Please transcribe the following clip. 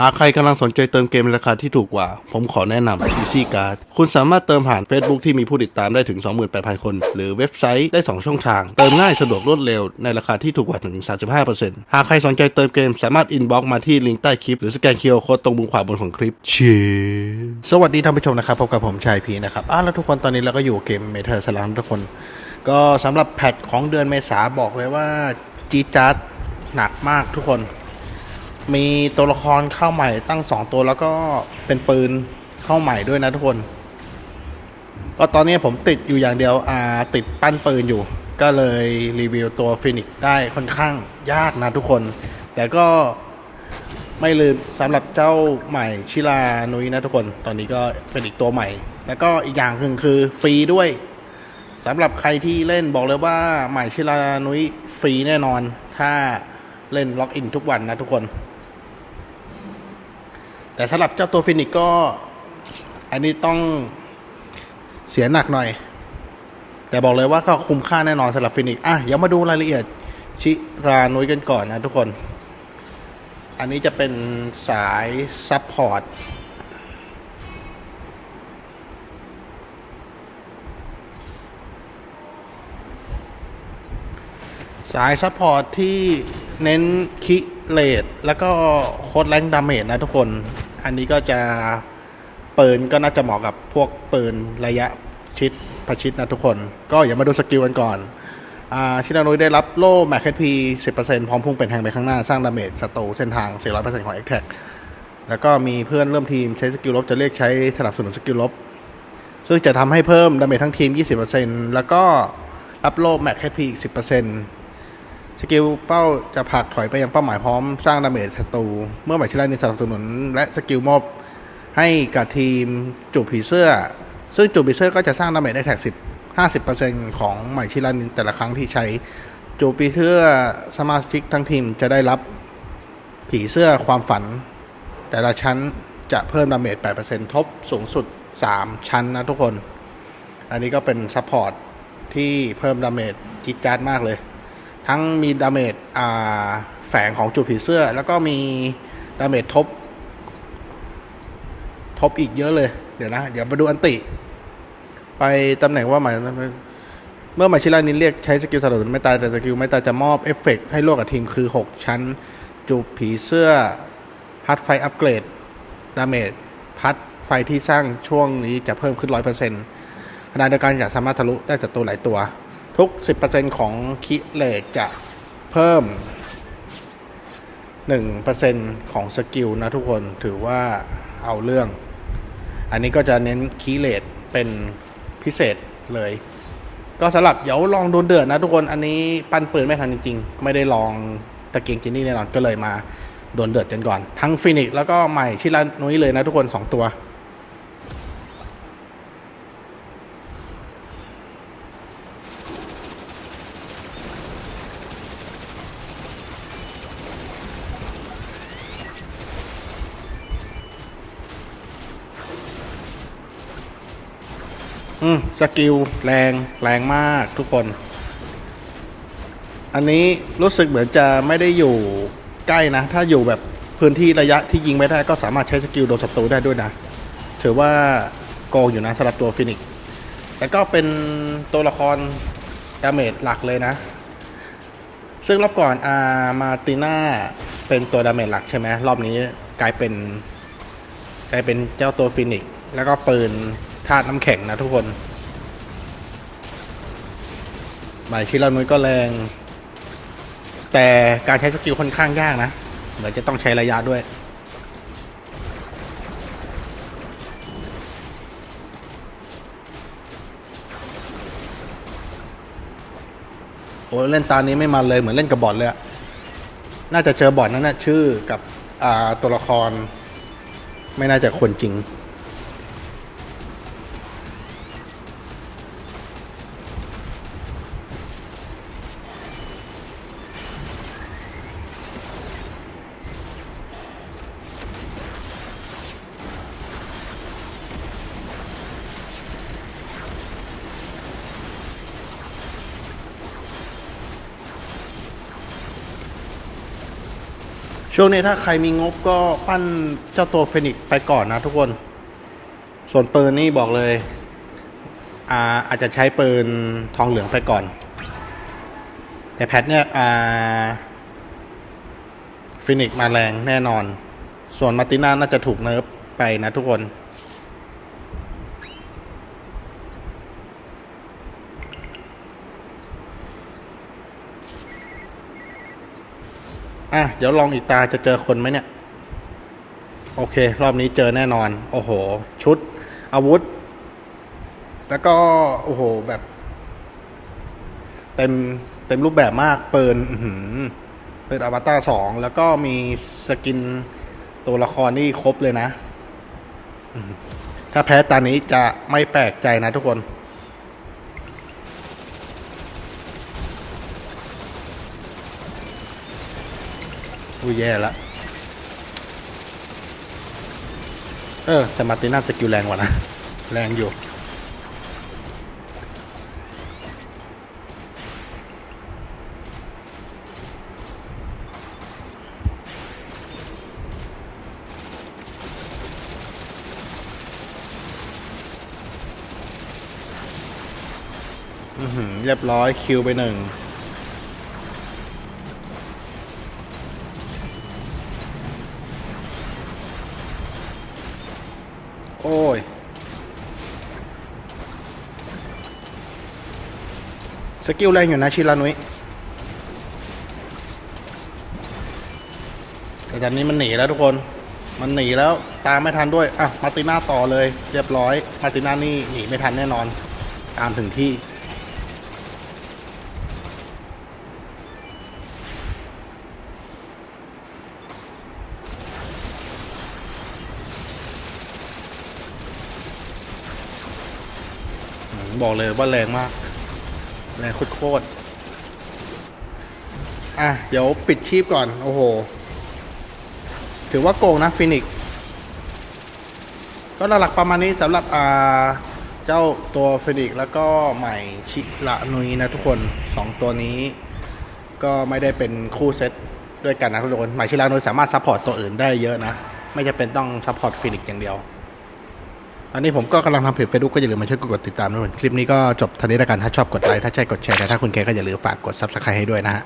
หากใครกำลังสนใจเติมเกมในราคาที่ถูกกว่า ผมขอแนะนำ Easy Card คุณสามารถเติมผ่าน Facebook ที่มีผู้ติดตามได้ถึง 28,000 คน หรือเว็บไซต์ได้ 2 ช่องทาง เติมง่ายสะดวกรวดเร็วในราคาที่ถูกกว่าถึง 35%หากใครสนใจเติมเกมสามารถอินบ็อกมาที่ลิงก์ใต้คลิป หรือสแกนเคอร์โค้ดตรงมุมขวาบนของคลิปเชีสวัสดีท่านผู้ชมนะครับพบกับผมชายพีนะครับอะแล้วทุกคนตอนนี้เราก็อยู่เกมเมเทอร์สลัมทุกคน ก็สำหรับแพทของเดือนเมษาบอกเลยว่าจีดจัดหนักมากทุกคน มีตัวละครเข้าใหม่ตั้งสองตัวแล้วก็เป็นปืนเข้าใหม่ด้วยนะทุกคน ก็ตอนนี้ผมติดอยู่อย่างเดียวอ่าติดปั้นปืนอยู่ ก็เลยรีวิวตัวฟินิกได้ค่อนข้างยากนะทุกคน แต่ก็ไม่ลืมสำหรับเจ้าใหม่ชิลานุยนะทุกคน ตอนนี้ก็เป็นอีกตัวใหม่ แล้วก็อีกอย่างหนึ่งคือฟรีด้วยสำหรับใครที่เล่นบอกเลยว่าใหม่ชิลานุยฟรีแน่นอน ถ้าเล่นล็อกอินทุกวันนะทุกคน แต่สำหรับเจ้าตัวฟินิกก็ อันนี้ต้องเสียหนักหน่อย แต่บอกเลยว่าก็คุ้มค่าแน่นอนสำหรับฟินิกอะเดี๋ยวมาดูรายละเอียดชิรานุยกันก่อนนะทุกคน อันนี้จะเป็นสายซับพอร์ตสายซัพพอร์ตที่เน้นคิเลตแล้วก็โคดแรงดาเมจนะทุกคน อันนี้ก็จะปืนก็น่าจะเหมาะกับพวกปืนระยะชิดประชิดนะทุกคน ก็อย่ามาดูสกิลกันก่อนอชินานุยได้รับโล่แมคเคพี10%พร้อมพุ่งเป็นแทงไปข้างหน้า สร้างดาเมจศัตรูเส้นทาง400%ของ a อ t แท c แล้วก็มีเพื่อนเริ่มทีมใช้สกิลลบจะเรียกใช้สนับสนุนสกิลลบ ซึ่งจะทำให้เพิ่มดาเมจทั้งทีม 20%แล้วก็รับโล่แมคเคพีอีก 10%ส กิลเป้าจะผลักถอยไปยังเป้าหมายพร้อมสร้างดาเมจศัตรูเมื่อหมายชิลานี้สนับสนุน และสกิลมอบให้กับทีมจูบผีเสื้อ ซึ่งจูบผีเสื้อก็จะสร้างดาเมจได้แท็ก10 50%ของหมายชิลานินแต่ละครั้งที่ใช้จูบผีเสื้อสมาชิกทั้งทีมจะได้รับผีเสื้อความฝัน แต่ละชั้นจะเพิ่มดาเมจ8%ทบสูงสุด3ชั้นนะทุกคน อันนี้ก็เป็นซัพพอร์ตที่เพิ่มดาเมจจิดจาดมากเลย ทั้งมีดาเมจอ่าแฝงของจุดผีเสื้อ แล้วก็มีดาเมจทบ ทบอีกเยอะเลย เดี๋ยวนะ เดี๋ยวมาดูอันติ ไปตำแหน่งว่าหมายเมื่อหมายชิลานินเรียกใช้สกิลสนับสนุไม่ตายแต่สกิลไม่ตายจะมอบเอฟเฟกต์ให้ร่วมกับทีมคือ 6 ชั้น จูบผีเสื้อ พัดไฟอัปเกรด ดาเมจ พัดไฟที่สร้างช่วงนี้จะเพิ่มขึ้น 100%ขณะเดียวกันจะสามารถทะลุได้ศัตรูหลายตัว ทุก 10%ของคิเลตจะเพิ่ม 1%ของสกิลนะทุกคนถือว่าเอาเรื่อง อันนี้ก็จะเน้นคีเลตเป็นพิเศษเลย ก็สำหรับเดี๋ยวลองโดนเดือดนะทุกคนอันนี้ปั้นปืนไม่ทันจริง ๆ ไม่ได้ลองตะเกียงจินนี่แน่นอนก็เลยมาโดนเดือดกันก่อน ทั้งฟินิกแล้วก็ใหม่ชิลานุ้ยเลยนะทุกคน 2 ตัว อืมสกิลแรงแรงมากทุกคน อันนี้รู้สึกเหมือนจะไม่ได้อยู่ใกล้นะ ถ้าอยู่แบบพื้นที่ระยะที่ยิงไม่ได้ก็สามารถใช้สกิลโดนศัตรูได้ด้วยนะ ถือว่าโกงอยู่นะสำหรับตัวฟินิกแล้วก็เป็นตัวละครดาเมจหลักเลยนะ ซึ่งรอบก่อนอามาติน่าเป็นตัวดาเมจหลักใช่ไหมรอบนี้กลายเป็น กลายเป็นเจ้าตัวฟินิกแล้วก็ปืน ธาตุน้ำแข็งนะทุกคนหมายชิลานุยก็แรง แต่การใช้สกิลค่อนข้างยากนะ เหมือนจะต้องใช้ระยะด้วย โอ้เล่นตานี้ไม่มันเลยเหมือนเล่นกับบอทเลยอะน่าจะเจอบอทนั้นนะชื่อกับตัวละคร ไม่น่าจะคนจริง ช่วงนี้ถ้าใครมีงบก็ปั้นเจ้าตัวเฟนิกไปก่อนนะทุกคน ส่วนปืนนี่บอกเลยอ่าอาจจะใช้ปืนทองเหลืองไปก่อน แต่แพทเนี่ยอ่าฟินิกมาแรงแน่นอน ส่วนมาร์ติน่าน่าจะถูกเนิร์ฟไปนะทุกคน อะ เดี๋ยวลองอีกตาจะเจอคนไหมเนี่ย โอเค รอบนี้เจอแน่นอน โอ้โห ชุด อาวุธ แล้วก็ โอ้โห แบบ เต็ม เต็มรูปแบบมากเปินเปิดอวตารสอง แล้วก็มีสกินตัวละครนี่ครบเลยนะ ถ้าแพ้ตานี้จะไม่แปลกใจนะทุกคน อุ้แย่ละ เออ แต่มาร์ติน่าสกิลแรงกว่านะ แรงอยู่อือหือเรียบร้อยคิวไปหนึ่ง โอ้ย สกิลแรงอยู่นะชิลานุยแต่ตอนนี้มันหนีแล้วทุกคน มันหนีแล้วตามไม่ทันด้วย อะ มาติน่าต่อเลย เรียบร้อย มาติน่านี่หนีไม่ทันแน่นอน ตามถึงที่ บอกเลยว่าแรงมาก แรงโคตรๆอะ เดี๋ยวปิดชีพก่อน โอ้โห ถือว่าโกงนะฟินิกก็หลักประมาณนี้สำหรับอ่าเจ้าตัวฟินิกแล้วก็ใหม่ชิระนุยนะทุกคนสองตัวนี้ ก็ไม่ได้เป็นคู่เซตด้วยกันนะทุกคน ใหม่ชิระนุยสามารถซัพพอร์ตตัวอื่นได้เยอะนะ ไม่จะเป็นต้องซัพพอร์ตฟินิกอย่างเดียว ตอนนี้ผมก็กำลังทำเพจเฟซบุ๊กก็อย่าลืมมาช่วยกดติดตามด้วยคลิปนี้ก็จบเทันนี้แล้วกันถ้าชอบกดไลค์ถ้าใช่กดแชร์แต่ถ้าคุณแคร์ก็อย่าลืมฝากกด subscribe ให้ด้วยนะฮะ